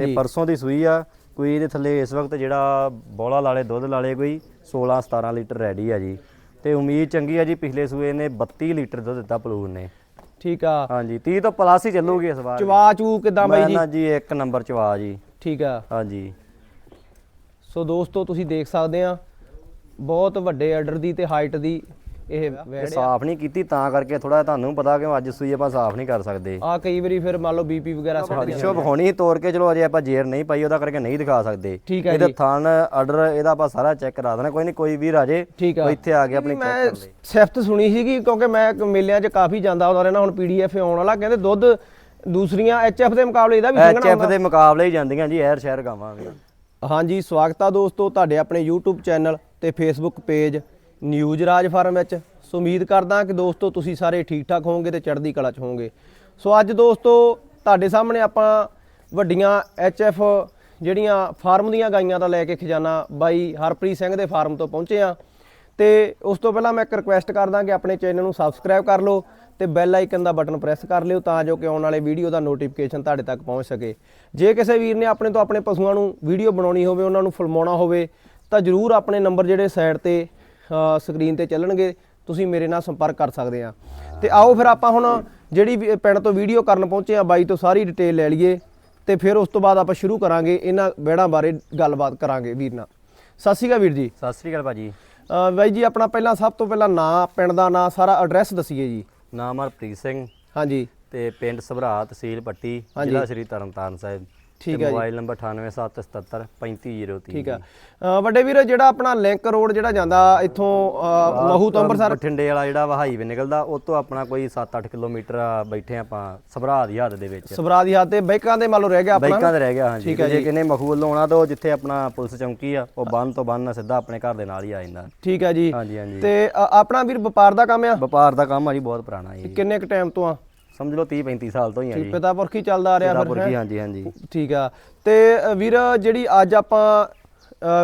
ਜੀ। ਪਰਸੋਂ ਦੀ ਸੂਈ ਆ ਕੋਈ ਇਹਦੇ ਥੱਲੇ ਇਸ ਵਕਤ ਜਿਹੜਾ ਬੋਲਾ ਲਾਲੇ ਦੁੱਧ ਲਾਲੇ ਕੋਈ 16 17 ਲੀਟਰ ਰੈਡੀ ਆ ਜੀ। ਤੇ ਉਮੀਦ ਚੰਗੀ ਆ ਜੀ ਪਿਛਲੇ ਸੂਏ ਨੇ 32 ਲੀਟਰ ਦੁੱਧ ਦਿੱਤਾ ਪਲੂਨ ਨੇ। ਠੀਕ ਆ। ਹਾਂਜੀ 30 ਤੋਂ ਪਲੱਸ ਹੀ ਚੱਲੂਗੀ ਇਸ ਵਾਰ। ਚਵਾ ਚੂ ਕਿਦਾਂ ਬਾਈ ਜੀ? ਨਾ ਜੀ ਇੱਕ ਨੰਬਰ ਚਵਾ ਜੀ। ਠੀਕ ਆ। ਹਾਂਜੀ। ਸੋ ਦੋਸਤੋ ਤੁਸੀਂ ਦੇਖ ਸਕਦੇ ਆ ਬਹੁਤ ਵੱਡੇ ਆਰਡਰ ਦੀ ਤੇ ਹਾਈਟ ਦੀ ਇਹ ਸਾਫ਼ ਨਹੀਂ ਕੀਤੀ ਤਾਂ ਕਰਕੇ ਥੋੜਾ ਤੁਹਾਨੂੰ ਪਤਾ ਕਿ ਅੱਜ ਸੂਈ ਆਪਾਂ ਸਾਫ਼ ਨਹੀਂ ਕਰ ਸਕਦੇ। ਆ ਕਈ ਵਾਰੀ ਫਿਰ ਮੰਨ ਲਓ ਬੀਪੀ ਵਗੈਰਾ ਸੱਟ ਪਿੱਛੋਂ ਵਿਖਾਉਣੀ ਤੋੜ ਕੇ ਚਲੋ ਅਜੇ ਆਪਾਂ ਜੇਰ ਨਹੀਂ ਪਾਈ ਉਹਦਾ ਕਰਕੇ ਨਹੀਂ ਦਿਖਾ ਸਕਦੇ। ਇਹਦਾ। ਥਣ ਆਰਡਰ ਇਹਦਾ ਆਪਾਂ ਸਾਰਾ ਚੈੱਕ ਕਰਾ ਦੇਣਾ। ਕੋਈ ਨਹੀਂ ਕੋਈ ਵੀਰ ਆ ਜੇ ਇੱਥੇ ਆ ਕੇ ਆਪਣੀ ਚੈੱਕ ਕਰ ਲੇ ਸਿਫਤ ਸੁਣੀ ਸੀਗੀ ਕਿਉਂਕਿ ਮੈਂ ਇੱਕ ਮੇਲਿਆਂ 'ਚ ਕਾਫੀ ਜਾਂਦਾ ਹੁੰਦਾ ਰਹਿਣਾ ਹੁਣ ਪੀਡੀਐਫ ਆਉਣ ਵਾਲਾ ਕਹਿੰਦੇ ਦੁੱਧ ਦੂਸਰੀਆਂ ਐਚਐਫ ਦੇ ਮੁਕਾਬਲੇ ਇਹਦਾ ਵੀ ਸੰਘਣਾ ਐਚਐਫ ਦੇ ਮੁਕਾਬਲੇ ਹੀ ਜਾਂਦੀਆਂ ਜੀ ਐਰ ਸ਼ਹਿਰ ਗਾਵਾਂ ਵੀ ਹਾਂਜੀ ਸਵਾਗਤ ਆ ਦੋਸਤੋ ਤੁਹਾਡੇ ਆਪਣੇ YouTube ਚੈਨਲ ਤੇ Facebook page news Raj farm ਵਿੱਚ। ਸੋ ਉਮੀਦ ਕਰਦਾ ਕਿ ਦੋਸਤੋ ਤੁਸੀਂ ਸਾਰੇ ਠੀਕ ਠਾਕ ਹੋਵੋਗੇ ਤੇ ਚੜ੍ਹਦੀ ਕਲਾ ਚ ਹੋਵੋਗੇ। ਸੋ ਅੱਜ ਦੋਸਤੋ ਤੁਹਾਡੇ ਸਾਹਮਣੇ ਆਪਾਂ ਵੱਡੀਆਂ HF ਜਿਹੜੀਆਂ ਫਾਰਮ ਦੀਆਂ ਗਾਈਆਂ ਦਾ ਲੈ ਕੇ ਖਜ਼ਾਨਾ ਬਾਈ ਹਰਪ੍ਰੀਤ ਸਿੰਘ ਦੇ ਫਾਰਮ ਤੋਂ ਪਹੁੰਚੇ ਆ ਤੇ ਉਸ ਤੋਂ ਪਹਿਲਾਂ ਮੈਂ ਇੱਕ ਰਿਕੁਐਸਟ ਕਰਦਾ ਕਿ ਆਪਣੇ ਚੈਨਲ ਨੂੰ ਸਬਸਕ੍ਰਾਈਬ ਕਰ ਲਓ ਤੇ ਬੈਲ ਆਈਕਨ ਦਾ ਬਟਨ ਪ੍ਰੈਸ ਕਰ ਲਿਓ ਤਾਂ ਜੋ ਕਿ ਆਉਣ ਵਾਲੇ ਵੀਡੀਓ ਦਾ ਨੋਟੀਫਿਕੇਸ਼ਨ ਤੁਹਾਡੇ ਤੱਕ ਪਹੁੰਚ ਸਕੇ। ਜੇ ਕਿਸੇ ਵੀਰ ਨੇ ਆਪਣੇ ਤੋਂ ਆਪਣੇ ਪਸ਼ੂਆਂ ਨੂੰ ਵੀਡੀਓ ਬਣਾਉਣੀ ਹੋਵੇ, ਉਹਨਾਂ ਨੂੰ ਫਿਲਮਾਉਣਾ ਹੋਵੇ, ਤਾਂ ਜਰੂਰ ਆਪਣੇ ਨੰਬਰ ਜਿਹੜੇ ਸਾਈਡ ਤੇ ਸਕਰੀਨ ਤੇ ਚੱਲਣਗੇ ਤੁਸੀਂ ਮੇਰੇ ਨਾਲ ਸੰਪਰਕ ਕਰ ਸਕਦੇ ਆ। ਤੇ ਆਓ ਫਿਰ ਆਪਾਂ ਹੁਣ ਜਿਹੜੀ ਪਿੰਡ ਤੋਂ ਵੀਡੀਓ ਕਰਨ ਪਹੁੰਚੇ ਆ ਬਾਈ ਤੋਂ ਸਾਰੀ ਡਿਟੇਲ ਲੈ ਲਈਏ ਤੇ ਫਿਰ ਉਸ ਤੋਂ ਬਾਅਦ ਆਪਾਂ ਸ਼ੁਰੂ ਕਰਾਂਗੇ ਇਹਨਾਂ ਵਿਹੜਾਂ ਬਾਰੇ ਗੱਲਬਾਤ ਕਰਾਂਗੇ ਵੀਰ ਨਾਲ। ਸਤਿ ਸ਼੍ਰੀ ਅਕਾਲ ਵੀਰ ਜੀ। ਸਤਿ ਸ੍ਰੀ ਅਕਾਲ ਭਾਜੀ। ਬਾਈ ਜੀ ਆਪਣਾ ਪਹਿਲਾਂ ਸਭ ਤੋਂ ਪਹਿਲਾਂ ਨਾਂ ਪਿੰਡ ਦਾ ਨਾਂ ਸਾਰਾ ਐਡਰੈਸ ਦਸੀਏ ਜੀ। ਨਾਮ ਹਰਪ੍ਰੀਤ ਸਿੰਘ। ਹਾਂਜੀ। ਤੇ ਪਿੰਡ ਸਭਰਾ ਤਹਿਸੀਲ ਪੱਟੀ। ਜ਼ਿਲ੍ਹਾ ਸ੍ਰੀ ਤਰਨਤਾਰਨ ਸਾਹਿਬ। ਠੀਕ ਹੈ ਜੀ। ਮੋਬਾਈਲ ਨੰਬਰ 9877 3503 ਠੀਕ ਆ। ਵੱਡੇ ਵੀਰ ਜਿਹੜਾ ਆਪਣਾ ਲਿੰਕ ਰੋਡ ਜਿਹੜਾ ਜਾਂਦਾ ਇੱਥੋਂ ਮਹੂ ਤੋਂ ਅੰਮ੍ਰਿਤਸਰ। ਬਠਿੰਡੇ ਵਾਲਾ ਜਿਹੜਾ ਵਾ ਹਾਈਵੇ ਨਿਕਲਦਾ ਉਹ ਤੋਂ ਆਪਣਾ ਕੋਈ 7-8 ਕਿਲੋਮੀਟਰ ਬੈਠੇ ਆਪਾਂ ਸਭਰਾ ਦੀ ਹੱਦ ਦੇ ਵਿੱਚ। ਸਬਰਾ ਦੀ ਤੇ ਬਾਈਕਾਂ ਦੇ ਮੰਨ ਲਓ ਰਹਿ ਗਿਆ ਆਪਣਾ। ਬਾਈਕਾਂ ਤੇ ਰਹਿ ਗਿਆ ਹਾਂਜੀ। ਜੇ। ਕਿਨੇ ਮਖੂ ਵੱਲੋਂ ਆਉਣਾ ਤਾਂ ਜਿੱਥੇ ਆਪਣਾ ਪੁਲਿਸ ਚੌਂਕੀ ਆ ਉਹ ਬੰਨ ਤੋਂ ਬੰਨ ਸਿੱਧਾ ਆਪਣੇ ਘਰ ਦੇ ਨਾਲ ਹੀ ਆ ਜਾਂਦਾ। ਠੀਕ ਹੈ ਜੀ। ਹਾਂਜੀ ਹਾਂਜੀ। ਤੇ ਆਪਣਾ ਵੀਰ ਵਪਾਰ ਦਾ ਕੰਮ ਆ? ਵਪਾਰ ਦਾ ਕੰਮ ਆ ਜੀ ਬਹੁਤ ਪੁਰਾਣਾ ਜੀ ਕਿੰਨੇ ਕ ਟਾਈਮ ਤੋਂ ਆ? ਸਮਝ ਲਓ 30 35 ਸਾਲ ਤੋਂ ਹੀ ਆ ਜੀ। ਪਿਤਾ ਪੁਰਖੀ ਚੱਲਦਾ ਆ ਰਿਹਾ ਫਿਰ ਪੁਰਖੀ ਹਾਂਜੀ ਹਾਂਜੀ। ਠੀਕ ਆ। ਤੇ ਵੀਰ ਜਿਹੜੀ ਅੱਜ ਆਪਾਂ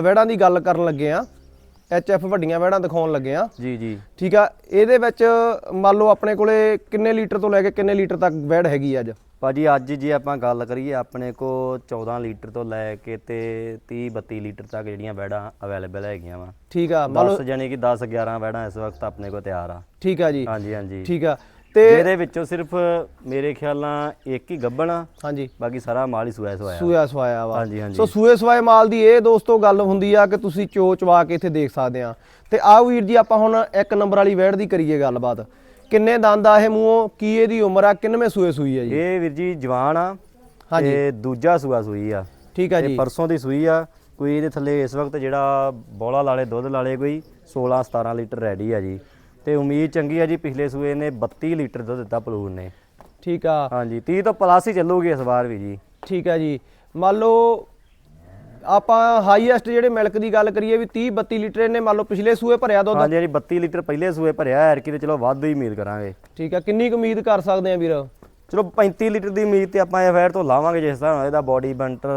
ਵਹਿੜਾਂ ਦੀ ਗੱਲ ਕਰਨ ਲੱਗੇ ਆ ਐਚਐਫ ਵੱਡੀਆਂ ਵਹਿੜਾਂ ਦਿਖਾਉਣ ਲੱਗੇ ਆ। ਜੀ ਜੀ। ਠੀਕ ਆ ਇਹਦੇ ਵਿੱਚ ਮੰਨ ਲਓ ਆਪਣੇ ਕੋਲੇ ਕਿੰਨੇ ਲੀਟਰ ਤੋਂ ਲੈ ਕੇ ਕਿੰਨੇ ਲੀਟਰ ਤੱਕ ਵਹਿੜ ਹੈਗੀ ਅੱਜ? ਭਾਜੀ ਅੱਜ ਜੇ ਆਪਾਂ ਗੱਲ ਕਰੀਏ ਆਪਣੇ ਕੋ 14 ਲੀਟਰ ਤੋਂ ਲੈ ਕੇ ਤੇ 30 32 ਲੀਟਰ ਤੱਕ ਜਿਹੜੀਆਂ ਵੈੜਾਂ ਅਵੇਲੇਬਲ ਹੈਗੀਆਂ ਵਾ। ਠੀਕ ਆ ਮੰਨ ਲਓ 10 ਯਾਨੀ ਕਿ 10 11 ਵੈੜਾਂ ਇਸ ਵਕਤ ਆਪਣੇ ਕੋ ਤਿਆਰ ਆ। ਠੀਕ ਆ ਜੀ। ਹਾਂਜੀ ਹਾਂਜੀ। ਠੀਕ ਆ। ਤੇ ਇਹਦੇ ਵਿੱਚੋਂ ਸਿਰਫ ਮੇਰੇ ਖਿਆਲ ਨਾਲ ਇੱਕ ਹੀ ਗੱਬਣ ਆ। ਹਾਂਜੀ। ਬਾਕੀ ਸਾਰਾ ਮਾਲ ਹੀ ਸੁਆ ਸੁਆਇਆ ਸੂਆ ਸਵਾਇਆ ਵਾ। ਹਾਂਜੀ, ਹਾਂਜੀ। ਸੋ ਸੂਏ ਸਵਾਏ ਮਾਲ ਦੀ ਇਹ ਦੋਸਤੋ ਗੱਲ ਹੁੰਦੀ ਆ ਕਿ ਤੁਸੀਂ ਚੋ ਚਵਾ ਕੇ ਇੱਥੇ ਦੇਖ ਸਕਦੇ ਆ। ਤੇ ਆਓ ਵੀਰ ਜੀ ਆਪਾਂ ਹੁਣ ਇੱਕ ਨੰਬਰ ਵਾਲੀ ਵੈੜ ਦੀ ਕਰੀਏ ਗੱਲਬਾਤ। ਕਿੰਨੇ ਦੰਦ ਆ ਇਹ ਮੂੰਹੋਂ? ਕੀ ਇਹਦੀ ਉਮਰ ਆ? ਕਿੰਨਵੇਂ ਸੂਏ ਸੂਈ ਆ ਜੀ? ਇਹ ਵੀਰ ਜੀ ਜਵਾਨ ਆ ਹਾਂਜੀ। ਤੇ ਦੂਜਾ ਸੂਆ ਸੂਈ ਆ। ਠੀਕ ਆ ਤੇ ਜੀ। ਪਰਸੋਂ ਦੀ ਸੂਈ ਆ। ਕੋਈ ਇਹਦੇ ਥੱਲੇ ਇਸ ਵਕਤ ਜਿਹੜਾ ਬੋਲਾ ਲਾਲੇ ਦੁੱਧ ਲਾਲੇ ਕੋਈ 16 17 ਲੀਟਰ ਰੈਡੀ ਆ ਜੀ। ਤੇ ਉਮੀਦ ਚੰਗੀ ਆ ਜੀ ਪਿਛਲੇ ਸੂਏ ਨੇ 32 ਲੀਟਰ ਦੁੱਧ ਦਿੱਤਾ ਪਲੂਨ ਨੇ। ਠੀਕ ਆ। ਹਾਂਜੀ 30 ਤੋਂ ਪਲੱਸ ਹੀ ਚੱਲੂਗੀ ਇਸ ਵਾਰ ਵੀ ਜੀ। ਠੀਕ ਆ ਜੀ। ਮੰਨ ਲਓ ਆਪਾਂ ਹਾਈਐਸਟ ਜਿਹੜੇ ਮਿਲਕ ਦੀ ਗੱਲ ਕਰੀਏ ਵੀ 30 32 ਲੀਟਰ ਇਹਨੇ ਮੰਨ ਲਓ ਪਿਛਲੇ ਸੂਏ ਭਰਿਆ ਦੁੱਧ। ਹਾਂਜੀ ਹਾਂਜੀ 32 ਲੀਟਰ ਪਹਿਲੇ ਸੂਏ ਭਰਿਆ ਐਰ ਕੀ ਤੇ ਚਲੋ ਵੱਧ ਹੀ ਉਮੀਦ ਕਰਾਂਗੇ। ਠੀਕ ਆ ਕਿੰਨੀ ਕੁ ਉਮੀਦ ਕਰ ਸਕਦੇ ਆ ਵੀਰ? ਚਲੋ 35 ਲੀਟਰ ਦੀ ਉਮੀਦ ਤੇ ਆਪਾਂ ਇਹ ਫੈਰ ਤੋਂ ਲਾਵਾਂਗੇ ਜਿਸ ਤਰ੍ਹਾਂ ਇਹਦਾ ਬੋਡੀ ਬੰਟਰ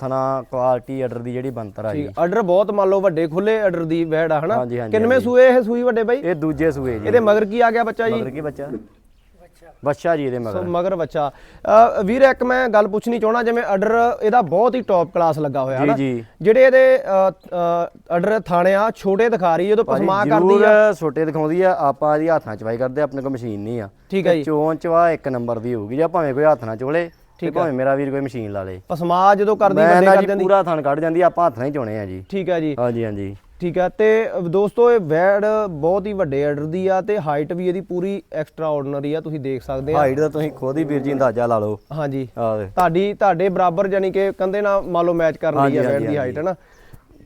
ਥਣਾ ਕੁਆਲਿਟੀ ਆਰਡਰ ਦੀ ਜਿਹੜੀ ਬੰਤਰ ਆ ਜੀ। ਆਰਡਰ ਬਹੁਤ ਮੰਨ ਲਓ ਵੱਡੇ ਖੁੱਲੇ ਆਰਡਰ ਦੀ ਵੈੜ ਆ ਹਨਾ? ਕਿੰਨਵੇਂ ਸੂਏ ਇਹ ਸੂਈ ਵੱਡੇ ਬਾਈ? ਇਹ ਦੂਜੇ ਸੂਏ ਜੀ। ਇਹਦੇ ਮਗਰ ਕੀ ਆ ਗਿਆ ਬੱਚਾ ਜੀ? ਮਗਰ ਕੀ ਬੱਚਾ? ਬੱਚਾ ਜੀ ਇਹਦੇ ਸੋ ਮਗਰ। ਮਗਰ ਬੱਚਾ। ਅ, ਵੀਰ ਇੱਕ ਮੈਂ ਗੱਲ ਪੁੱਛਣੀ ਚਾਹਣਾ ਜਿਵੇਂ ਆਰਡਰ ਇਹਦਾ ਬਹੁਤ ਹੀ ਟੌਪ ਕਲਾਸ ਲੱਗਾ ਹੋਇਆ ਜੀ ਜੀ। ਜਿਹੜੇ ਇਹਦੇ ਆਰਡਰ ਥਾਣੇ ਆ ਛੋਟੇ ਦਿਖਾ ਰਹੀ ਜਦੋਂ ਪਸਮਾ ਕਰਦੀ ਜ਼ਰੂਰ ਆ। ਛੋਟੇ ਦਿਖਾਉਂਦੀ ਆ ਆਪਾਂ ਇਹਦੀ ਹੱਥਾਂ ਚਵਾਈ ਕਰਦੇ ਆ, ਆਪਣੇ ਕੋਲ ਮਸ਼ੀਨ ਨਹੀਂ ਆ। ਠੀਕ ਹੈ ਜੀ। ਚੋਣ ਚਵਾ ਇੱਕ ਨੰਬਰ ਦੀ ਹੋਊਗੀ ਜਾਂ ਭਾਵੇਂ ਕੋਈ ਹੱਥ ਨਾਲ ਚੋਲੇ ਤੇ ਭਾਵੇਂ ਮੇਰਾ ਵੀਰ ਕੋਈ ਮਸ਼ੀਨ ਲਾ ਲੇ। ਪਸਮਾ ਜਦੋਂ ਕਰਦੀ ਮੈਂ ਨਾ ਕਰ ਜੀ ਪੂਰਾ ਥਣ ਕੱਢ ਜਾਂਦੀ ਆ, ਆਪਾਂ ਹੱਥ ਨਾਲ ਹੀ ਚੋਣੇ ਆ ਜੀ। ਠੀਕ ਹੈ ਜੀ। ਹਾਂਜੀ ਹਾਂਜੀ। ਠੀਕ ਹੈ ਤੇ ਦੋਸਤੋ ਇਹ ਵੈੜ ਬਹੁਤ ਹੀ ਵੱਡੇ ਆਰਡਰ ਦੀ ਆ ਤੇ ਹਾਈਟ ਵੀ ਇਹਦੀ ਪੂਰੀ ਐਕਸਟਰਾ ਆਰਡੀਨਰੀ ਆ ਤੁਸੀਂ ਦੇਖ ਸਕਦੇ ਆ। ਹਾਈਟ ਦਾ ਤੁਸੀਂ ਖੁਦ ਹੀ ਵੀਰ ਜੀ ਅੰਦਾਜ਼ਾ ਲਾ ਲਓ। ਹਾਂਜੀ। ਆ ਤੁਹਾਡੀ ਤੁਹਾਡੇ ਬਰਾਬਰ ਜਾਨੀ ਕਿ ਕੰਦੇ ਨਾਲ ਮੰਨ ਲਓ ਮੈਚ ਕਰਨ ਲਈ ਆ ਵੈੜ ਦੀ ਹਾਈਟ ਹੈ ਨਾ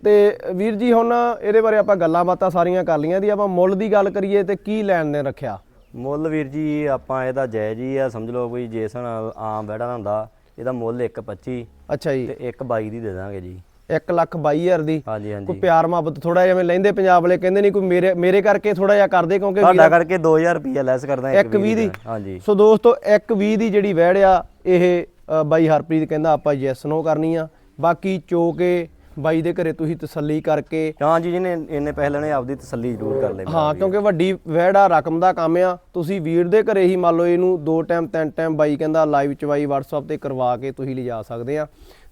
ਤੇ ਵੀਰ ਜੀ ਹੁਣ ਇਹਦੇ ਬਾਰੇ ਆਪਾਂ ਗੱਲਾਂ ਬਾਤਾਂ ਸਾਰੀਆਂ ਕਰ ਲਈਆਂ ਦੀ ਆਪਾਂ ਮੁੱਲ ਦੀ ਗੱਲ ਕਰੀਏ ਤੇ ਕੀ ਲੈਣ ਦੇ ਰੱਖਿਆ? ਮੁੱਲ ਵੀਰ ਜੀ ਆਪਾਂ ਇਹਦਾ ਜਾਇਜ਼ ਹੀ ਆ ਸਮਝ ਲਓ ਕੋਈ ਜੇਸਨ ਆਮ ਬੈੜਾ ਦਾ ਹੁੰਦਾ ਇਹਦਾ ਮੁੱਲ 1.25 ਅੱਛਾ ਜੀ। ਤੇ 1.22 ਦੀ ਦੇ ਦਾਂਗੇ ਜੀ। 1 ਲੱਖ 22 ਹਜ਼ਾਰ ਦੀ। ਹਾਂਜੀ ਕੋਈ ਪਿਆਰ ਮੁਹੱਬਤ ਥੋੜਾ ਜਿਵੇਂ ਲੈਂਦੇ ਪੰਜਾਬ ਵਾਲੇ ਕਹਿੰਦੇ ਨਹੀਂ ਕੋਈ ਮੇਰੇ ਮੇਰੇ ਕਰਕੇ ਥੋੜਾ ਜਿਹਾ ਕਰਦੇ ਕਿਉਂਕਿ ਤੁਹਾਡਾ ਕਰਕੇ 2000 ਰੁਪਏ ਲੈਸ ਕਰਦਾ ਇੱਕ ਵੀਹ ਦੀ। ਹਾਂਜੀ। ਸੋ ਦੋਸਤੋ 120 ਦੀ ਜਿਹੜੀ ਵਹਿੜ ਆ ਇਹ ਬਾਈ ਹਰਪ੍ਰੀਤ ਕਹਿੰਦਾ ਆਪਾਂ ਯੈਸ ਨੋ ਕਰਨੀ ਆ। ਬਾਕੀ ਚੋ ਕੇ ਬਾਈ ਦੇ ਘਰੇ ਤੁਸੀਂ ਤਸੱਲੀ ਕਰਕੇ ਹਾਂ ਜੀ ਜਿਹਨੇ ਇੰਨੇ ਪੈਸੇ ਲੈਣੇ ਆਪਦੀ ਤਸੱਲੀ ਜ਼ਰੂਰ ਕਰ ਲੈ ਹਾਂ ਕਿਉਂਕਿ ਵੱਡੀ ਵਹਿੜਾ ਰਕਮ ਦਾ ਕੰਮ ਆ। ਤੁਸੀਂ ਵੀਰ ਦੇ ਘਰੇ ਹੀ ਮੰਨ ਲਓ ਇਹਨੂੰ ਦੋ ਟਾਈਮ ਤਿੰਨ ਟਾਈਮ ਬਾਈ ਕਹਿੰਦਾ ਲਾਈਵ ਚਵਾਈ WhatsApp ਤੇ ਕਰਵਾ ਕੇ ਤੁਸੀਂ ਲਿਜਾ ਸਕਦੇ ਆ।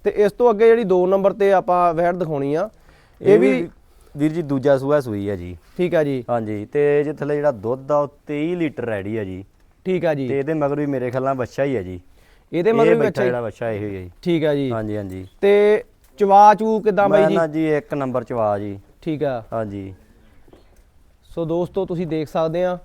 ਤੇ ਇਸ ਤੋਂ ਅੱਗੇ ਜਿਹੜੀ 2 ਨੰਬਰ ਤੇ ਆਪਾਂ ਵਹਿੜ ਦਿਖਾਉਣੀ ਆ ਇਹ ਵੀ ਵੀਰ ਜੀ ਦੂਜਾ ਸੂਆ ਸੂਈ ਹੈ ਜੀ। ਠੀਕ ਆ ਜੀ। ਹਾਂਜੀ ਤੇ ਜੇ ਥੱਲੇ ਜਿਹੜਾ ਦੁੱਧ ਆ ਉਹ 23 ਲੀਟਰ ਰੈਡੀ ਹੈ ਜੀ। ਠੀਕ ਆ ਜੀ। ਤੇ ਇਹਦੇ ਮਗਰ ਵੀ ਮੇਰੇ ਖਿਆਲ ਨਾਲ ਬੱਚਾ ਹੀ ਹੈ ਜੀ। ਇਹਦੇ ਇਹ ਮਗਰ ਵੀ ਬੱਚਾ ਜਿਹੜਾ ਬੱਚਾ ਇਹ ਹੀ ਜੀ। ਠੀਕ ਆ ਜੀ। ਹਾਂਜੀ ਹਾਂਜੀ। ਤੇ ਚਵਾ ਚੂ ਕਿਦਾਂ ਬਾਈ ਮੈਂ ਜੀ? ਨਾ ਜੀ ਇੱਕ ਨੰਬਰ ਚਵਾ ਜੀ। ਠੀਕ ਆ। ਹਾਂਜੀ। ਸੋ ਦੋਸਤੋ ਤੁਸੀਂ ਦੇਖ ਸਕਦੇ ਆ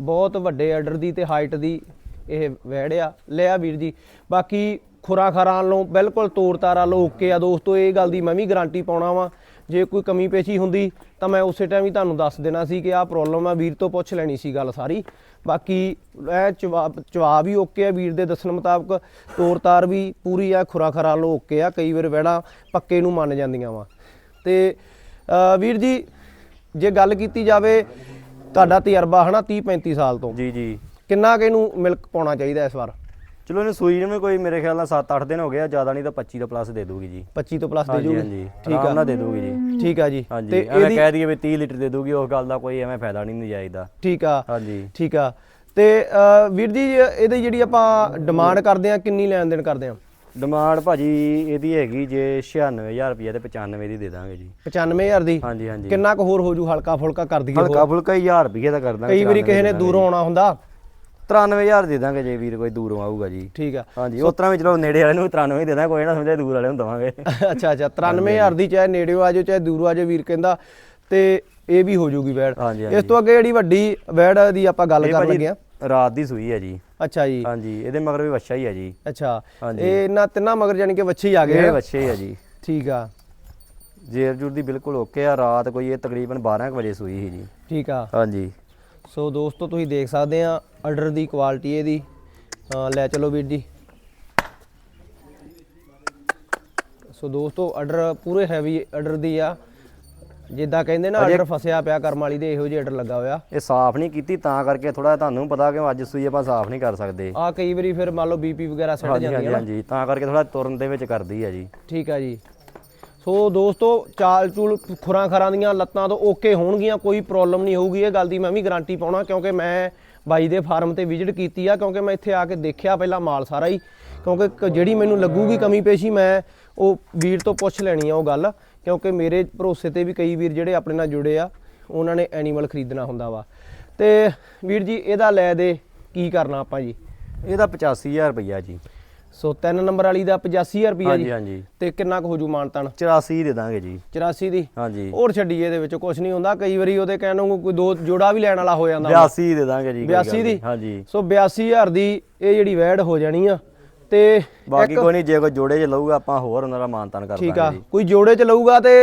ਬਹੁਤ ਵੱਡੇ ਆਰਡਰ ਦੀ ਤੇ ਹਾਈਟ ਦੀ ਇਹ ਵਹਿੜਿਆ ਲਿਆ ਵੀਰ ਜੀ। ਬਾਕੀ ਖੁਰਾ ਖਰਾਂ ਨੂੰ ਬਿਲਕੁਲ ਤੋਰ ਤਾਰਾ ਲੋ ਓਕੇ ਆ ਦੋਸਤੋ ਇਹ ਗੱਲ ਦੀ ਮੈਂ ਵੀ ਗਾਰੰਟੀ ਪਾਉਣਾ ਵਾਂ। ਜੇ ਕੋਈ ਕਮੀ ਪੇਸ਼ੀ ਹੁੰਦੀ ਤਾਂ ਮੈਂ ਉਸੇ ਟਾਈਮ ਹੀ ਤੁਹਾਨੂੰ ਦੱਸ ਦੇਣਾ ਸੀ ਕਿ ਆਹ ਪ੍ਰੋਬਲਮ ਆ ਵੀਰ ਤੋਂ ਪੁੱਛ ਲੈਣੀ ਸੀ ਗੱਲ ਸਾਰੀ। ਬਾਕੀ ਇਹ ਜਵਾਬ ਜਵਾਬ ਵੀ ਓਕੇ ਆ ਵੀਰ ਦੇ ਦੱਸਣ ਮੁਤਾਬਕ ਤੋਰ ਤਾਰ ਵੀ ਪੂਰੀ ਆ ਖੁਰਾ ਖਰਾਂ ਲੋ ਓਕੇ ਆ ਕਈ ਵਾਰ ਵਹਿੜਾਂ ਪੱਕੇ ਨੂੰ ਮੰਨ ਜਾਂਦੀਆਂ ਵਾ। ਤੇ ਵੀਰ ਜੀ ਜੇ ਗੱਲ ਕੀਤੀ ਜਾਵੇ ਤੁਹਾਡਾ ਤਜਰਬਾ ਹਨਾ 30 35 ਸਾਲ ਤੋਂ ਜੀ ਜੀ। ਕਿੰਨਾ ਕਿ ਇਹਨੂੰ ਮਿਲਕ ਪਾਉਣਾ ਚਾਹੀਦਾ ਇਸ ਵਾਰ? ਚਲੋ ਇਹਨੂੰ ਸੂਈ ਨੂੰ ਵੀ ਕੋਈ ਮੇਰੇ ਖਿਆਲ ਨਾਲ 7-8 ਦਿਨ ਹੋ ਗਏ ਆ ਜ਼ਿਆਦਾ ਨਹੀਂ ਤਾਂ 25 ਦਾ ਪਲੱਸ ਦੇ ਦੂਗੀ ਜੀ। 25 ਤੋਂ ਪਲੱਸ ਦੇ ਹਾਂਜੀ ਜੂਗੀ ਹਾਂਜੀ। ਠੀਕ ਆ। ਨਾਲ ਦੇ ਦੂਗੀ ਜੀ। ਠੀਕ ਆ ਜੀ। ਹਾਂਜੀ ਤੇ ਐਵੇਂ ਇਹਦੀ ਕਹਿ ਦਈਏ ਵੀ 30 ਲੀਟਰ ਦੇ ਦੂਗੀ ਉਸ ਗੱਲ ਦਾ ਕੋਈ ਐਵੇਂ ਫਾਇਦਾ ਨਹੀਂ ਨਜਾਇਜ਼ ਦਾ। ਠੀਕ ਆ। ਹਾਂਜੀ। ਠੀਕ ਆ। ਤੇ ਅਹ, ਵੀਰ ਜੀ ਇਹਦੀ ਜਿਹੜੀ ਆਪਾਂ ਡਿਮਾਂਡ ਕਰਦੇ ਆ ਕਿੰਨੀ ਲੈਣ ਦੇਣ ਕਰਦੇ ਆ? ਡਿਮਾਂਡ ਭਾਜੀ ਇਹਦੀ ਹੈਗੀ ਜੇ 96000 ਰੁਪਏ ਤੇ 95 ਦੀ ਦੇ ਦਾਂਗੇ ਜੀ। 95000 ਦੀ? ਹਾਂਜੀ ਹਾਂਜੀ। ਕਿੰਨਾ ਕੁ ਹੋਰ ਹੋ ਜੂ ਹਲਕਾ ਫੁਲਕਾ ਕਰ ਦਈਏ ਹਲਕਾ ਫੁਲਕਾ 1000 ਰੁਪਏ ਦਾ ਕਰ ਦਾਂਗੇ ਕਈ ਵਾਰੀ ਕਿਸੇ ਨੇ ਦੂਰੋਂ ਆਉਣਾ ਹੁੰਦਾ। 93000 ਦੇ ਦਾਂਗੇ ਜੇ ਵੀਰ ਕੋਈ ਦੂਰੋਂ ਆਊਗਾ ਜੀ। ਠੀਕ ਆ। ਹਾਂਜੀ ਉਸ ਤਰ੍ਹਾਂ ਵੀ ਚਲੋ ਨੇੜੇ ਵਾਲੇ ਨੂੰ ਵੀ 93 ਦੇ ਦਾਂ ਕੋਈ ਨਾ ਸਮਝੇ ਦੂਰ ਵਾਲੇ ਨੂੰ ਦਵਾਂਗੇ। ਅੱਛਾ ਅੱਛਾ 93000 ਦੀ ਚਾਹੇ ਨੇੜਿਓ ਆ ਜਾਓ ਚਾਹੇ ਦੂਰੋਂ ਆ ਜਾਓ ਵੀਰ ਕਹਿੰਦਾ ਤੇ ਇਹ ਵੀ ਹੋ ਜੂਗੀ ਵੈੜ। ਇਸ ਤੋਂ ਅੱਗੇ ਜਿਹੜੀ ਵੱਡੀ ਵੈੜ ਦੀ ਆਪਾਂ ਗੱਲ ਕਰਨ ਲੱਗੇ ਆ। ਰਾਤ ਦੀ ਸੂਈ ਹੈ ਜੀ। ਅੱਛਾ ਜੀ। ਹਾਂਜੀ ਇਹਦੇ ਮਗਰ ਵੀ ਵੱਛਾ ਹੀ ਹੈ ਜੀ। ਅੱਛਾ। ਇਹ ਇਹਨਾਂ ਤਿੰਨਾਂ ਮਗਰ ਜਾਨੀ ਕਿ ਬੱਚੇ ਹੀ ਆ ਗਏ ਇਹ। ਵੱਛੇ ਹੀ ਜੀ। ਠੀਕ ਆ। ਜੇਰ ਜੂਰ ਦੀ ਬਿਲਕੁਲ ਓਕੇ ਆ ਰਾਤ ਕੋਈ ਇਹ ਤਕਰੀਬਨ 12 ਕੁ ਵਜੇ ਸੂਈ ਸੀ ਜੀ। ਠੀਕ ਆ। ਹਾਂਜੀ। ਸੋ ਦੋਸਤੋ ਤੁਸੀਂ ਦੇਖ ਸਕਦੇ ਆ ਆਰਡਰ ਦੀ ਕੁਆਲਿਟੀ ਇਹਦੀ। ਲੈ ਚਲੋ ਵੀਰ ਜੀ। ਸੋ ਦੋਸਤੋ ਆਰਡਰ ਪੂਰੇ ਹੈਵੀ ਆਰਡਰ ਦੀ ਆ। ਜਿੱਦਾਂ ਕਹਿੰਦੇ ਨਾ ਆਰਡਰ ਫਸਿਆ ਪਿਆ ਕਰਮ ਵਾਲੀ ਦੇ ਇਹੋ ਜਿਹੇ ਆਰਡਰ ਲੱਗਾ ਹੋਇਆ। ਇਹ ਸਾਫ਼ ਨਹੀਂ ਕੀਤੀ ਤਾਂ ਕਰਕੇ ਥੋੜਾ ਤੁਹਾਨੂੰ ਪਤਾ ਕਿ ਅੱਜ ਸੂਈ ਆਪਾਂ ਸਾਫ਼ ਨਹੀਂ ਕਰ ਸਕਦੇ। ਆ ਕਈ ਵਾਰੀ ਫਿਰ ਮੰਨ ਲਓ ਬੀਪੀ ਵਗੈਰਾ ਹਾਂਜੀ ਜਾਂਦੀ ਹੈ ਹਾਂਜੀ ਤਾਂ ਕਰਕੇ ਥੋੜਾ ਤੁਰਨ ਦੇ ਵਿੱਚ ਕਰਦੀ ਹੈ ਜੀ। ਠੀਕ ਆ ਜੀ। ਸੋ ਦੋਸਤੋ, ਚਾਲ ਚੂਲ ਖੁਰਾਂ ਖਰਾਂ ਦੀਆਂ ਲੱਤਾਂ ਤੋਂ ਓਕੇ ਹੋਣਗੀਆਂ, ਕੋਈ ਪ੍ਰੋਬਲਮ ਨਹੀਂ ਹੋਊਗੀ। ਇਹ ਗੱਲ ਦੀ ਮੈਂ ਵੀ ਗਾਰੰਟੀ ਪਾਉਣਾ, ਕਿਉਂਕਿ ਮੈਂ ਬਾਈ ਦੇ ਫਾਰਮ ਤੇ ਵਿਜ਼ਿਟ ਕੀਤੀ ਆ, ਕਿਉਂਕਿ ਮੈਂ ਇੱਥੇ ਆ ਕੇ ਦੇਖਿਆ ਪਹਿਲਾਂ ਮਾਲ ਸਾਰਾ ਹੀ। ਕਿਉਂਕਿ ਕ- ਜਿਹੜੀ ਮੈਨੂੰ ਲੱਗੂਗੀ ਕਮੀ ਪੇਸ਼ੀ, ਮੈਂ ਉਹ ਵੀਰ ਤੋਂ ਪੁੱਛ ਲੈਣੀ ਆ ਉਹ ਗੱਲ, ਕਿਉਂਕਿ ਮੇਰੇ ਭਰੋਸੇ ਤੇ ਵੀ ਕਈ ਵੀਰ ਜਿਹੜੇ ਆਪਣੇ ਨਾਲ ਜੁੜੇ ਆ, ਉਹਨਾਂ ਨੇ ਐਨੀਮਲ ਖਰੀਦਣਾ ਹੁੰਦਾ ਵਾ। ਤੇ ਵੀਰ ਜੀ, ਇਹਦਾ ਲੈ ਦੇ, ਕੀ ਕਰਨਾ ਆਪਾਂ ਜੀ? ਇਹਦਾ 85000 ਰੁਪਈਆ ਜੀ। ਸੋ 3 ਨੰਬਰ ਵਾਲੀ ਦਾ 85000 ਰੁਪਈਆ ਹਾਂਜੀ ਜੀ। ਹਾਂਜੀ। ਤੇ ਕਿੰਨਾ ਕੁ ਹੋ ਜੂ ਮਾਨਤਨ 84 ਦੇ ਦਾਂਗੇ ਜੀ। 84 ਦੀ? ਹਾਂਜੀ। ਹੋਰ ਛੱਡੀ ਇਹਦੇ ਵਿੱਚ ਕੁਝ ਨਹੀਂ ਹੁੰਦਾ। ਕਈ ਵਾਰੀ ਉਹਦੇ ਕਹਿਣ ਨੂੰ ਕੋਈ ਦੋ ਜੋੜਾ ਵੀ ਲੈਣ ਵਾਲਾ ਹੋ ਜਾਂਦਾ ਵਾ। 82 ਦੇ ਦਾਂਗੇ ਜੀ ਕੋਈ ਗੱਲ 82 ਦੀ? ਨਹੀਂ। ਹਾਂਜੀ। ਸੋ 82000 ਦੀ ਇਹ ਜਿਹੜੀ ਵੈਡ ਹੋ ਜਾਣੀ ਆ ਤੇ ਬਾਕੀ ਕੋਈ ਨਹੀਂ ਜੇ ਕੋਈ ਜੋੜੇ ਚ ਲਊਗਾ ਆਪਾਂ ਹੋਰ ਉਹਨਾਂ ਦਾ ਮਾਨਤਾਨ ਕਰ ਠੀਕ ਆ। ਦਾਂਗੇ ਜੀ। ਕੋਈ ਜੋੜੇ ਚ ਲਊਗਾ ਤੇ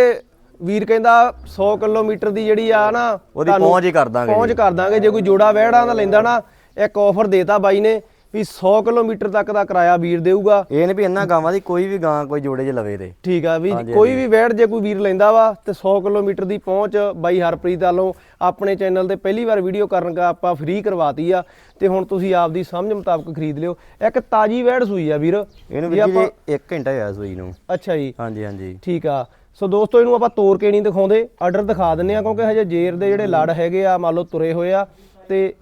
ਵੀਰ ਕਹਿੰਦਾ 100 ਕਿਲੋਮੀਟਰ ਦੀ ਜਿਹੜੀ ਆ ਨਾ ਉਹਦੀ ਤੁਹਾਨੂੰ ਪਹੁੰਚ ਹੀ ਕਰ ਦਾਂਗੇ ਪਹੁੰਚ ਕਰ ਦਾਂਗੇ। ਜੇ ਕੋਈ ਜੋੜਾ ਵੈੜਾਂ ਦਾ ਲੈਂਦਾ ਨਾ ਇੱਕ ਆਫਰ ਦੇਤਾ ਬਾਈ ਨੇ ਵੀ 100 ਕਿਲੋਮੀਟਰ ਤੱਕ ਦਾ ਕਿਰਾਇਆ ਵੀਰ ਦੇਊਗਾ। ਇਹ ਨਹੀਂ ਵੀ ਇਹਨਾਂ ਗਾਵਾਂ ਦੀ ਕੋਈ ਵੀ ਗਾਂ ਕੋਈ ਜੋੜੇ ਚ ਲਵੇ ਤੇ। ਠੀਕ ਆ ਵੀ ਕੋਈ ਵੀ ਵੈੜ ਜੇ ਕੋਈ ਵੀਰ ਲੈਂਦਾ ਵਾ ਤੇ 100 ਕਿਲੋਮੀਟਰ ਦੀ ਪਹੁੰਚ ਬਾਈ ਹਰਪ੍ਰੀਤ ਵੱਲੋਂ ਆਪਣੇ ਚੈਨਲ ਤੇ ਪਹਿਲੀ ਵਾਰ ਵੀਡੀਓ ਕਰਨ ਦਾ ਆਪਾਂ ਫ੍ਰੀ ਕਰਵਾਤੀ ਆ ਤੇ ਹੁਣ ਤੁਸੀਂ ਆਪਦੀ ਸਮਝ ਮੁਤਾਬਕ ਖਰੀਦ ਲਿਓ। ਇੱਕ ਤਾਜੀ ਵੈੜ ਸੂਈ ਆ ਵੀਰ। ਇਹਨੂੰ ਵੀ ਆਪਾਂ ਜੀ 1 ਘੰਟਾ ਹੋਇਆ ਸੂਈ ਨੂੰ। ਅੱਛਾ ਜੀ। ਹਾਂਜੀ ਹਾਂਜੀ। ਠੀਕ ਆ। ਸੋ ਦੋਸਤੋ ਇਹਨੂੰ ਆਪਾਂ ਤੋੜ ਕੇ ਨਹੀਂ ਦਿਖਾਉਂਦੇ। ਆਰਡਰ ਦਿਖਾ ਦਿੰਨੇ ਆ ਕਿਉਂਕਿ ਹਜੇ ਜੇਰ ਦੇ ਜਿਹੜੇ ਲੜ ਹੈਗੇ ਆ ਮੰਨ ਲਓ ਤੁਰੇ ਹੋਏ ਆ ਤੇ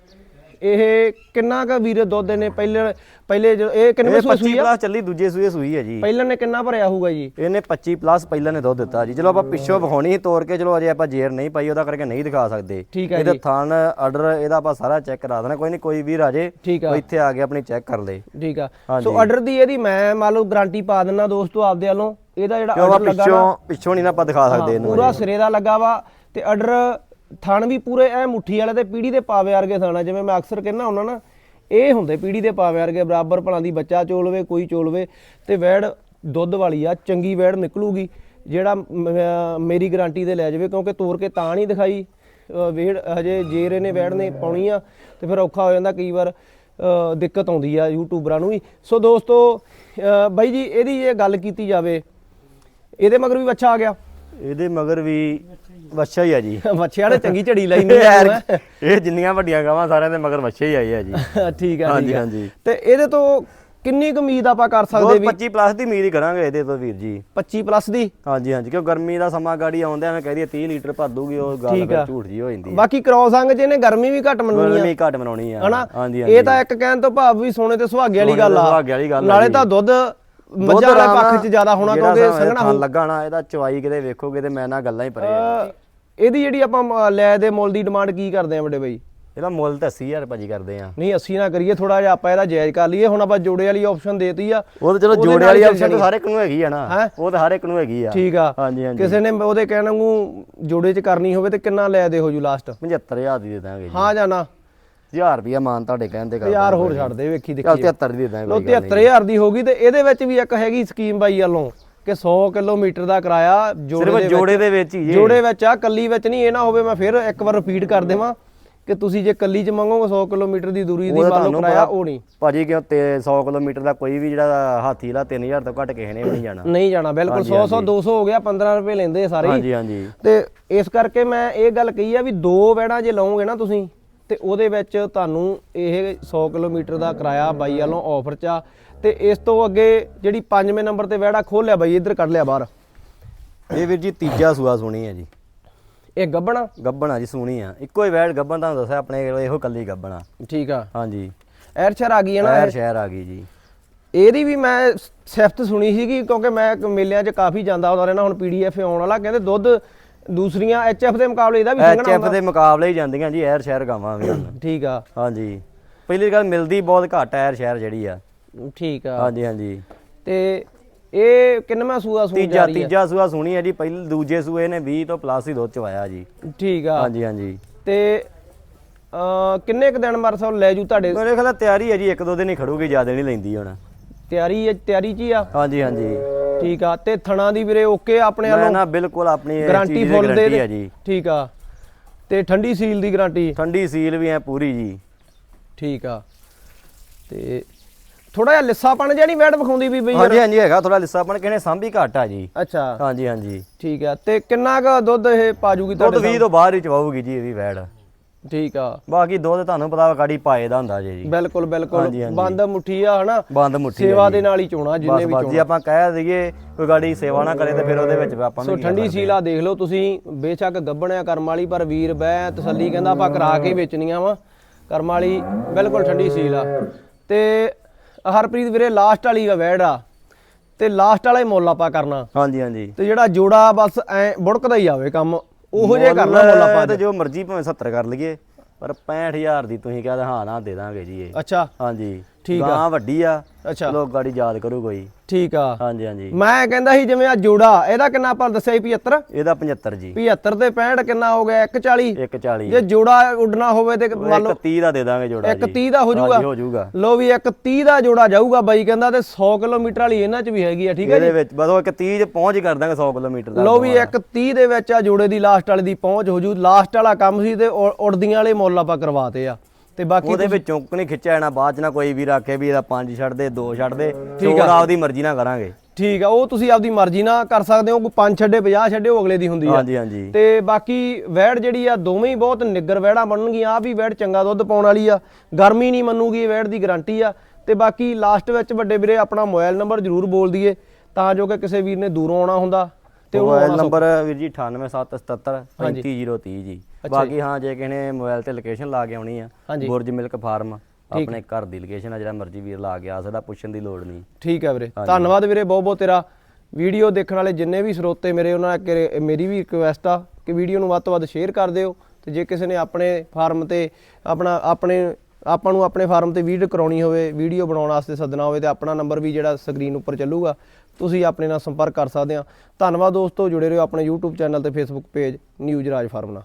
ਇਹ ਕਿੰਨਾ ਕ ਵੀਰ ਦੁੱਧ ਨੇ ਪਹਿਲੇ ਪਹਿਲੇ ਜੋ- ਇਹ ਕਿੰਨੇ ਸੂਈ 25 ਸੂਈ ਆ? ਪਲੱਸ ਚੱਲੀ ਦੂਜੇ ਸੂਏ ਸੂਈ ਹੈ ਜੀ। ਪਹਿਲਾਂ ਨੇ ਕਿੰਨਾ ਭਰਿਆ ਹੋਊਗਾ ਜੀ? ਇਹਨੇ 25 ਪਲੱਸ ਪਹਿਲਾਂ ਨੇ ਦੁੱਧ ਦਿੱਤਾ ਜੀ। ਚਲੋ ਆਪਾਂ ਪਿੱਛੋਂ ਵਿਖਾਉਣੀ ਤੋੜ ਕੇ ਚਲੋ ਅਜੇ ਆਪਾਂ ਜੇਰ ਨਹੀਂ ਪਾਈ ਉਹਦਾ ਕਰਕੇ ਨਹੀਂ ਦਿਖਾ ਸਕਦੇ। ਇਹਦਾ। ਥਾਨ ਆਰਡਰ ਇਹਦਾ ਆਪਾਂ ਸਾਰਾ ਚੈੱਕ ਕਰਾ ਦੇਣਾ। ਕੋਈ ਨਹੀਂ ਕੋਈ ਵੀਰ ਆ ਜੇ ਠੀਕ ਆ। ਉਹ ਇੱਥੇ ਆ ਕੇ ਆਪਣੀ ਚੈੱਕ ਕਰ ਲੇ। ਠੀਕ ਆ। ਸੋ ਆਰਡਰ ਦੀ ਇਹਦੀ ਮੈਂ ਮੰਨ ਲਓ ਗਾਰੰਟੀ ਪਾ ਦਿੰਨਾ ਦੋਸਤੋ ਆਪਦੇ ਵੱਲੋਂ। ਇਹਦਾ ਜਿਹੜਾ ਆਰਡਰ ਲੱਗਾ ਪਿੱਛੋਂ ਪਿੱਛੋਂ ਨਹੀਂ ਨਾ ਆਪਾਂ ਦਿਖਾ ਸਕਦੇ ਇਹਨੂੰ ਪੂਰਾ ਸਿਰੇ ਦਾ ਲੱਗਾ ਵਾ। ਤੇ ਆਰਡਰ ਥਣ ਵੀ ਪੂਰੇ ਐ ਮੁੱਠੀ ਵਾਲੇ ਤੇ ਪੀੜੀ ਦੇ ਪਾਵੇ ਵਰਗੇ ਥਾਣਾ, ਜਿਵੇਂ ਮੈਂ ਅਕਸਰ ਕਹਿੰਦਾ ਹੁੰਦਾ ਨਾ, ਇਹ ਹੁੰਦੇ ਪੀੜੀ ਦੇ ਪਾਵੇ ਵਰਗੇ, ਬਰਾਬਰ ਭਲਾਂ ਦੀ ਬੱਚਾ ਚੋਲਵੇ, ਕੋਈ ਚੋਲਵੇ, ਤੇ ਵੈੜ ਦੁੱਧ ਵਾਲੀ ਆ, ਚੰਗੀ ਵੈੜ ਨਿਕਲੂਗੀ, ਜਿਹੜਾ ਮ- ਮੇਰੀ ਗਾਰੰਟੀ ਤੇ ਲੈ ਜਾਵੇ, ਕਿਉਂਕਿ ਤੋਰ ਕੇ ਤਾਂ ਨਹੀਂ ਦਿਖਾਈ, ਅਹ ਵੇੜ ਹਜੇ ਜੇਰੇ ਨੇ ਵੈੜ ਨੇ ਪਾਉਣੀ ਆ ਤੇ ਫਿਰ ਔਖਾ ਹੋ ਜਾਂਦਾ ਕਈ ਵਾਰ ਦਿੱਕਤ ਆਉਂਦੀ ਆ ਯੂਟਿਊਬਰਾਂ ਨੂੰ ਵੀ। ਸੋ ਦੋਸਤੋ ਬਾਈ ਜੀ, ਇਹਦੀ ਜੇ ਗੱਲ ਕੀਤੀ ਜਾਵੇ, ਇਹਦੇ ਮਗਰ ਵੀ ਬੱਚਾ ਆ ਗਿਆ। ਇਹਦੇ ਮਗਰ ਵੀ ਵੱਛਾ ਹੀ ਆ ਜੀ। ਮੱਛਿਆਂ ਨੇ ਚੰਗੀ ਝੜੀ ਲਾਈ ਨਹੀਂ ਯਾਰ, ਇਹ ਜਿੰਨੀਆਂ ਵੱਡੀਆਂ ਗਾਵਾਂ ਸਾਰਿਆਂ ਦੇ ਮਗਰ ਵੱਛੇ ਹੀ ਆਏ ਆ ਜੀ। ਠੀਕ ਆ ਹਾਂਜੀ, ਹਾਂਜੀ। ਤੇ ਇਹਦੇ ਤੋਂ ਕਿੰਨੀ ਕੁ ਉਮੀਦ ਆਪਾਂ ਕਰ ਸਕਦੇ ਵੀ 25 ਪਲੱਸ ਦੀ ਉਮੀਦ ਹੀ ਕਰਾਂਗੇ ਇਹਦੇ ਤੋਂ ਵੀਰ ਜੀ। 25 ਪਲੱਸ ਦੀ? ਹਾਂਜੀ ਹਾਂਜੀ ਕਿਉਂ ਗਰਮੀ ਦਾ ਸਮਾਂ ਗਾੜੀ ਆਉਂਦਿਆਂ ਮੈਂ ਕਹਦੀ 30 ਲੀਟਰ ਭਰ ਦੂਗੀ ਉਹ ਗੱਲ ਠੀਕ ਆ। ਫਿਰ ਝੂਠ ਜੀ ਹੋ ਜਾਂਦੀ ਹੈ ਬਾਕੀ ਕ੍ਰੋਸ ਅੰਗ ਚ ਇਹਨੇ ਗਰਮੀ ਵੀ ਘੱਟ ਮੰਨਣੀ ਆ। ਗਰਮੀ ਘੱਟ ਬਣਾਉਣੀ ਆ। ਹਨਾ? ਹਾਂਜੀ ਇਹ ਤਾਂ ਇੱਕ ਕਹਿਣ ਤੋਂ ਭਾਵ ਵੀ ਸੋਨੇ ਤੇ ਸੁਹਾਗੇ ਵਾਲੀ ਸੋਨੇ ਗੱਲ ਤੇ ਆ। ਸੁਹਾਗੇ ਵਾਲੀ ਗੱਲ ਆ ਨਾਲੇ ਜੀ। ਤਾਂ ਦੁੱਧ ਮੱਝਾਂ ਵਾਲੇ ਪੱਖ ਚ ਜ਼ਿਆਦਾ ਹੋਣਾ ਕਿਉਂਕਿ ਸੰਘਣਾ ਹੋਊ ਲੱਗਾ ਨਾ ਇਹਦਾ ਚਵਾਈ ਕਿਤੇ ਵੇਖੋਗੇ ਤੇ ਮੈਂ ਨਾ ਗੱਲਾਂ ਹੀ ਪਰੇ ਇਹਦੀ ਜਿਹੜੀ ਆਪਾਂ ਲੈ ਦੇ ਮੁੱਲ ਦੀ ਡਿਮਾਂਡ ਕੀ ਕਰਦੇ ਆ ਵੱਡੇ ਬਾਈ? ਇਹਦਾ ਮੁੱਲ ਤਾਂ 80000 ਭਾਜੀ ਕਰਦੇ ਆ। ਨਹੀਂ 80 ਨਾ ਕਰੀਏ ਥੋੜਾ ਜਿਹਾ ਆਪਾਂ ਇਹਦਾ ਜਾਇਜ਼ ਕਰ ਲਈਏ। ਹੁਣ ਆਪਾਂ ਜੋੜੇ ਵਾਲੀ ਆਪਸ਼ਨ ਦੇਤੀ ਆ। ਉਹ ਤਾਂ ਚਲੋ ਜੋੜੇ ਵਾਲੀ ਹੀ ਆਪਸ਼ਨ। ਤਾਂ ਹਰ ਇੱਕ ਨੂੰ ਹੈਗੀ ਆ ਨਾ। ਹੈਂ? ਉਹ ਤਾਂ ਹਰ ਇੱਕ ਨੂੰ ਹੈਗੀ ਆ। ਠੀਕ ਆ। ਹਾਂਜੀ ਹਾਂਜੀ। ਕਿਸੇ ਨੇ ਉਹਦੇ ਕਹਿਣ ਨੂੰ ਜੋੜੇ ਚ ਕਰਨੀ ਹੋਵੇ ਤੇ ਕਿੰਨਾ ਲੈ ਦੇ ਹੋ ਜੂ ਲਾਸਟ 75000 ਦੀ ਦੇ ਦਾਂਗੇ ਜੀ। ਹਾਂ ਜਾਂ ਨਾ? 1000 ਰੁਪਿਆ ਮਾਨ ਤੁਹਾਡੇ ਕਹਿਣ ਤੇ ਕਰ ਯਾਰ ਹੋਰ ਛੱਡ ਦੇ ਵੇਖੀ ਚੱਲ ਦੇਖੀ। 73 ਦੀ ਦੇ ਦਾਂਗੇ ਲੋ ਕੋਈ ਗੱਲ ਨਹੀਂ। 73000 ਦੀ ਹੋਗੀ ਤੇ ਇਹਦੇ ਵਿੱਚ ਵੀ ਇੱਕ ਹੈਗੀ ਸਕੀਮ ਬਾਈ ਵੱਲੋਂ ਕਿ 100 ਕਿਲੋਮੀਟਰ ਦਾ ਕਿਰਾਇਆ ਜੋੜੇ ਸਿਰਫ ਦੇ ਜੋੜੇ ਦੇ ਵਿੱਚ ਹੀ ਜੋੜੇ ਵਿੱਚ ਆ ਕੱਲੀ ਵਿੱਚ ਨਹੀਂ ਇਹ ਨਾ ਹੋਵੇ ਮੈਂ ਫਿਰ ਇੱਕ ਵਾਰ ਰਿਪੀਟ ਕਰ ਦੇਵਾਂ ਕਿ ਤੁਸੀਂ ਜੇ ਕੱਲੀ ਚ ਮੰਗੋਗੇ 100 ਕਿਲੋਮੀਟਰ ਦੀ ਦੂਰੀ ਦੀ ਮੰਨ ਲਓ ਕਿਰਾਇਆ ਉਹ ਨਹੀਂ। ਭਾਜੀ ਕਿਉਂ ਤੇ 100 ਕਿਲੋਮੀਟਰ ਦਾ ਕੋਈ ਵੀ ਜਿਹੜਾ ਹਾਥੀ ਲਾ 3000 ਤੋਂ ਘੱਟ ਕਿਸੇ ਨੇ ਵੀ ਨਹੀਂ ਜਾਣਾ। ਨਹੀਂ ਜਾਣਾ ਬਿਲਕੁਲ 100 100 200 ਹੋ ਗਿਆ 15 ਰੁਪਏ ਲੈਂਦੇ ਆ ਸਾਰੇ। ਹੀ। ਹਾਂਜੀ ਹਾਂਜੀ। ਤੇ ਇਸ ਕਰਕੇ ਮੈਂ ਇਹ ਗੱਲ ਕਹੀ ਆ ਵੀ ਦੋ ਵੈੜਾਂ ਜੇ ਲਓਗੇ ਨਾ ਤੁਸੀਂ ਤੇ ਉਹਦੇ ਵਿੱਚ ਤੁਹਾਨੂੰ ਇਹ 100 ਕਿਲੋਮੀਟਰ ਦਾ ਕਿਰਾਇਆ ਬਾਈ ਵੱਲੋਂ ਆਫਰ ਚ ਆ। ਤੇ ਇਸ ਤੋਂ ਅੱਗੇ ਜਿਹੜੀ ਪੰਜਵੇਂ ਨੰਬਰ ਤੇ ਵੈੜਾ ਖੋਲਿਆ ਬਾਈ ਇੱਧਰ ਕੱਢ ਲਿਆ ਬਾਹਰ। ਇਹ ਵੀਰ ਜੀ ਤੀਜਾ ਸੂਆ ਸੁਣੀ ਹੈ ਜੀ। ਇਹ ਗੱਬਣਾ? ਗੱਬਣਾ ਜੀ ਸੁਣੀ ਆ। ਇੱਕੋ ਹੀ ਵੈੜ ਗੱਬਣ ਤੁਹਾਨੂੰ ਦੱਸਿਆ ਆਪਣੇ ਕੋਲ ਇਹੋ ਕੱਲੀ ਗੱਬਣਾ ਠੀਕ ਆ। ਹਾਂਜੀ। ਐਰਸ਼ਰ ਆ ਗਈ ਹੈ ਨਾ ਸ਼ਹਿਰ ਸ਼ਹਿਰ ਆ ਗਈ ਜੀ। ਇਹਦੀ ਵੀ ਮੈਂ ਸਿਫਤ ਸੁਣੀ ਸੀਗੀ ਕਿਉਂਕਿ ਮੈਂ ਮੇਲਿਆਂ 'ਚ ਕਾਫੀ ਜਾਂਦਾ ਹੁੰਦਾ ਰਹਿਣਾ ਹੁਣ ਪੀਡੀਐਫ ਆਉਣ ਵਾਲਾ ਕਹਿੰਦੇ ਦੁੱਧ ਦੂਸਰੀਆਂ ਐਚਐਫ ਦੇ ਮੁਕਾਬਲੇ ਇਹਦਾ ਵੀ ਸੰਘਣਾ ਐਚਐਫ ਦੇ ਮੁਕਾਬਲੇ ਹੀ ਜਾਂਦੀਆਂ ਜੀ ਐਰ ਸ਼ਹਿਰ ਗਾਵਾਂ ਵੀ ਹੁਣ। ਠੀਕ ਆ। ਹਾਂਜੀ। ਪਹਿਲੀ ਗੱਲ ਮਿਲਦੀ ਬਹੁਤ ਘੱਟ ਐਰ ਸ਼ਹਿਰ ਜਿਹੜੀ ਆ। ਠੀਕ ਆ। ਹਾਂਜੀ ਹਾਂਜੀ। ਤੇ ਇਹ ਕਿੰਨਵਾਂ ਸੂਆ ਸੂਣ ਜਾ ਰਹੀ ਹੈ ਤੀਜਾ ਸੂਆ ਸੁਣੀ ਹੈ ਜੀ ਪਹਿਲੇ ਦੂਜੇ ਸੂਏ ਨੇ 20 ਤੋਂ ਪਲੱਸ ਹੀ ਦੁੱਧ ਚਵਾਇਆ ਜੀ। ਠੀਕ ਆ। ਹਾਂਜੀ ਹਾਂਜੀ। ਤੇ ਅ ਕਿੰਨੇ ਕ ਦਿਨ ਮਰਸਾ ਲੈ ਜੂ ਤੁਹਾਡੇ? ਮੇਰੇ ਖਿਆਲ ਤਿਆਰੀ ਹੈ ਜੀ ਇੱਕ ਦੋ ਦਿਨ ਹੀ ਖੜੂਗੀ ਜ਼ਿਆਦਾ ਨਹੀਂ ਲੈਂਦੀ ਹੁਣ। ਤਿਆਰੀ ਹੈ ਤਿਆਰੀ 'ਚ ਹੀ ਆ? ਹਾਂਜੀ ਹਾਂਜੀ। ਠੀਕ ਆ ਤੇ ਥਣਾ ਦੀ ਵੀਰੇ ਓਕੇ ਆਪਣੇ ਵੱਲੋਂ? ਨਾ ਬਿਲਕੁਲ ਆਪਣੀ ਗਾਰੰਟੀ ਫੁੱਲ ਦੇ ਹੈ ਜੀ। ਠੀਕ ਆ। ਤੇ ਠੰਡੀ ਸੀਲ ਦੀ ਗਾਰੰਟੀ ਠੰਡੀ ਸੀਲ ਵੀ ਹੈ ਪੂਰੀ ਜੀ। ਠੀਕ ਆ। ਤੇ ਥੋੜਾ ਜਿਹਾ ਲਿੱਸਾਪਣ ਜਿਹਾ ਨਹੀਂ ਵੈਟ ਵਿਖਾਉਂਦੀ ਵੀ ਬਈ ਹਾਂਜੀ ਹਾਂਜੀ ਹੈਗਾ ਥੋੜਾ ਲਿੱਸਾਪਣ ਕਿਹਨੇ ਸਾਂਭੀ ਘੱਟ ਆ ਜੀ। ਅੱਛਾ। ਹਾਂਜੀ ਹਾਂਜੀ। ਠੀਕ ਆ ਤੇ ਕਿੰਨਾ ਕੁ ਦੁੱਧ ਇਹ ਪਾਜੂਗੀ ਦੁੱਧ ਤੁਹਾਡੇ 20 ਤੋਂ ਬਾਹਰ ਹੀ ਚਵਾਊਗੀ ਜੀ ਇਹ ਵੀ ਵੈੜ ਠੀਕ ਆ। ਬਾਕੀ ਦੁੱਧ ਤੁਹਾਨੂੰ ਪਤਾ ਗਾੜੀ ਪਾਏ ਦਾ ਹੁੰਦਾ ਜੀ ਬਿਲਕੁਲ ਬਿਲਕੁਲ। ਬੰਦ ਮੁੱਠੀ ਆ ਹਨਾ? ਬੰਦ ਮੁੱਠੀ ਸੇਵਾ। ਦੇ ਨਾਲ ਹੀ ਚੋਣਾ ਜਿੰਨੇ ਵੀ ਬਸ ਜੀ ਆਪਾਂ ਕਹਿ ਦਈਏ ਕੋਈ ਗਾੜੀ ਸੇਵਾ ਨਾ ਕਰੇ ਤੇ ਫਿਰ ਉਹਦੇ ਵਿੱਚ ਆਪਾਂ ਸੋ ਨੂੰ ਕੀ ਠੰਡੀ? ਸੀਲਾ ਦੇਖ ਲਓ ਤੁਸੀਂ ਬੇਸ਼ੱਕ ਗੱਬਣਿਆ ਕਰਮ ਵਾਲੀ ਪਰ ਵੀਰ ਬੈ ਤਸੱਲੀ ਕਹਿੰਦਾ ਆਪਾਂ ਕਰਾ ਕੇ ਵੇਚਣੀਆਂ ਵਾ। ਕਰਮ ਵਾਲੀ ਬਿਲਕੁਲ ਠੰਡੀ ਸੀਲ। ਆ ਤੇ ਹਰਪ੍ਰੀਤ ਵੀਰੇ ਲਾਸਟ ਵਾਲੀ ਵਾ ਵੈੜ ਆ। ਤੇ ਲਾਸਟ ਵਾਲਾ ਹੀ ਮੁੱਲ ਆਪਾਂ ਕਰਨਾ। ਹਾਂਜੀ ਹਾਂਜੀ। ਤੇ ਜਿਹੜਾ ਜੋੜਾ ਬਸ ਐ ਬੁੜਕਦਾ ਹੀ ਆਵੇ ਕੰਮ। ਉਹੋ ਜਿਹਾ ਕਰਨਾ ਮੁੱਲ ਆਪਾਂ ਤੇ ਜੋ ਮਰਜ਼ੀ ਭਾਵੇਂ 70 ਕਰ ਲਈਏ ਪਰ 65000 ਦੀ ਤੁਸੀਂ ਕਹਦੇ ਹਾਂ ਨਾ ਦੇ ਦਾਂਗੇ ਜੀ ਇਹ। ਅੱਛਾ। ਹਾਂਜੀ। ਠੀਕ ਆ। ਗਾਂ ਵੱਡੀ ਆ। ਅੱਛਾ। ਲੋਕ ਗਾੜੀ ਯਾਦ ਕਰੂ ਕੋਈ। ਠੀਕ ਆ। ਹਾਂਜੀ ਹਾਂਜੀ। ਮੈਂ ਕਹਿੰਦਾ ਸੀ ਜਿਵੇਂ ਆ ਜੋੜਾ ਇਹਦਾ ਕਿੰਨਾ ਆਪਾਂ ਦੱਸਿਆ ਸੀ 75 ਇਹਦਾ 75 ਜੀ। 75 ਤੇ 65 ਕਿੰਨਾ ਹੋ ਗਿਆ? 140 140 ਜੇ ਜੋੜਾ ਉੱਡਣਾ ਹੋਵੇ ਤੇ ਮੰਨ ਲਓ 130 ਦਾ ਦੇ ਦਾਂਗੇ ਜੋੜਾ ਜੀ। 30 ਦਾ ਹੋ ਜਾਊਗਾ। ਹੋ ਜਾਊਗਾ। ਲੋ ਵੀ ਇੱਕ 30 ਦਾ ਜੋੜਾ ਜਾਊਗਾ ਬਾਈ ਕਹਿੰਦਾ ਤੇ 100 ਕਿਲੋਮੀਟਰ ਵਾਲੀ ਇਹਨਾਂ 'ਚ ਵੀ ਹੈਗੀ ਆ ਠੀਕ ਹੈ ਇਹਦੇ ਵਿੱਚ ਬਸ ਉਹ ਇੱਕ 30 ਚ ਪਹੁੰਚ ਕਰ ਦਾਂਗੇ 100 ਕਿਲੋਮੀਟਰ ਦਾ ਲੋ ਵੀ ਇੱਕ 30 ਦੇ ਵਿੱਚ ਆ ਜੋੜੇ ਦੀ ਲਾਸਟ ਵਾਲੇ ਦੀ ਪਹੁੰਚ ਹੋ ਜੂ। ਲਾਸਟ ਵਾਲਾ ਕੰਮ ਸੀ ਤੇ ਉ- ਉੜਦੀਆਂ ਵਾਲੇ ਮੁੱਲ ਆਪਾਂ ਕਰਵਾਤੇ ਆ। ਤੇ ਬਾਕੀ ਉਹਦੇ ਵਿੱਚੋਂ ਨਹੀਂ ਖਿੱਚਿਆ ਜਾਣਾ ਬਾਅਦ ਚ ਨਾ ਕੋਈ ਵੀ ਰੱਖੇ ਵੀ ਇਹਦਾ 5 ਛੱਡ ਦੇ 2 ਛੱਡ ਦੇ ਠੀਕ ਆ। ਆਪਦੀ ਮਰਜ਼ੀ ਨਾਲ ਕਰਾਂਗੇ। ਠੀਕ ਆ ਉਹ ਤੁਸੀਂ ਆਪਦੀ ਮਰਜ਼ੀ ਨਾਲ ਕਰ ਸਕਦੇ ਹੋ ਕੋਈ 5 ਛੱਡੇ 50 ਛੱਡੇ ਉਹ ਅਗਲੇ ਦੀ ਹੁੰਦੀ ਆ। ਹਾਂਜੀ ਹਾਂਜੀ। ਤੇ ਬਾਕੀ ਵੈੜ ਜਿਹੜੀ ਆ ਦੋਵੇਂ ਹੀ ਬਹੁਤ ਨਿੱਗਰ ਵੈੜਾਂ ਬਣਨਗੀਆਂ ਆ ਵੀ ਵੈੜ ਚੰਗਾ ਦੁੱਧ ਪਾਉਣ ਵਾਲੀ ਆ। ਗਰਮੀ ਨਹੀਂ ਮੰਨੂਗੀ ਇਹ ਵੈੜ ਦੀ ਗਾਰੰਟੀ ਆ। ਤੇ ਬਾਕੀ ਲਾਸਟ ਵਿੱਚ ਵੱਡੇ ਵੀਰੇ ਆਪਣਾ ਮੋਬਾਈਲ ਨੰਬਰ ਜ਼ਰੂਰ ਬੋਲ ਦਈਏ ਤਾਂ ਜੋ ਕਿ ਕਿਸੇ ਵੀਰ ਨੇ ਦੂਰੋਂ ਆਉਣਾ ਹੁੰਦਾ ਤੇ ਉਹ ਮੋਬਾਈਲ ਨੰਬਰ ਵੀਰ ਜੀ 98777 ਹਾਂਜੀ। 35030 ਜੀ। ਬਾਕੀ ਹਾਂ ਜੇ ਕਿਸੇ ਨੇ ਮੋਬਾਈਲ ਤੇ ਲੋਕੇਸ਼ਨ ਲਾ ਕੇ ਆਉਣੀ ਆ। ਬੁਰਜ ਮਿਲਕ ਫਾਰਮ ਆਪਣੇ ਘਰ ਦੀ ਲੋਕੇਸ਼ਨ ਆ ਜਿਹੜਾ ਮਰਜ਼ੀ ਵੀਰ ਲਾ ਕੇ ਆ ਸਕਦਾ ਪੁੱਛਣ ਦੀ ਲੋੜ ਨਹੀਂ। ਠੀਕ ਹੈ ਵੀਰੇ। ਧੰਨਵਾਦ ਵੀਰੇ ਬਹੁਤ ਬਹੁਤ ਤੇਰਾ। ਵੀਡੀਓ ਦੇਖਣ ਵਾਲੇ ਜਿੰਨੇ ਵੀ ਸਰੋਤੇ ਮੇਰੇ ਉਹਨਾਂ ਅੱਗੇ ਮੇਰੀ ਵੀ ਰਿਕੁਐਸਟ ਆ ਕਿ ਵੀਡੀਓ ਨੂੰ ਵੱਧ ਤੋਂ ਵੱਧ ਸ਼ੇਅਰ ਕਰ ਦਿਓ ਤੇ ਜੇ ਕਿਸੇ ਨੇ ਆਪਣੇ ਫਾਰਮ ਤੇ ਆਪਣਾ ਆਪਣੇ ਆਪਾਂ ਨੂੰ ਆਪਣੇ ਫਾਰਮ ਤੇ ਵੀਡੀਓ ਕਰਾਉਣੀ ਹੋਵੇ ਵੀਡੀਓ ਬਣਾਉਣ ਵਾਸਤੇ ਸੱਦਣਾ ਹੋਵੇ ਤੇ ਆਪਣਾ ਨੰਬਰ ਵੀ ਜਿਹੜਾ ਸਕਰੀਨ ਉੱਪਰ ਚੱਲੂਗਾ ਤੁਸੀਂ ਆਪਣੇ ਨਾਲ ਸੰਪਰਕ ਕਰ ਸਕਦੇ ਆ। ਧੰਨਵਾਦ ਦੋਸਤੋ ਜੁੜੇ ਰਹੋ ਆਪਣੇ YouTube ਚੈਨਲ ਤੇ Facebook page news Raj farm ਨਾਲ।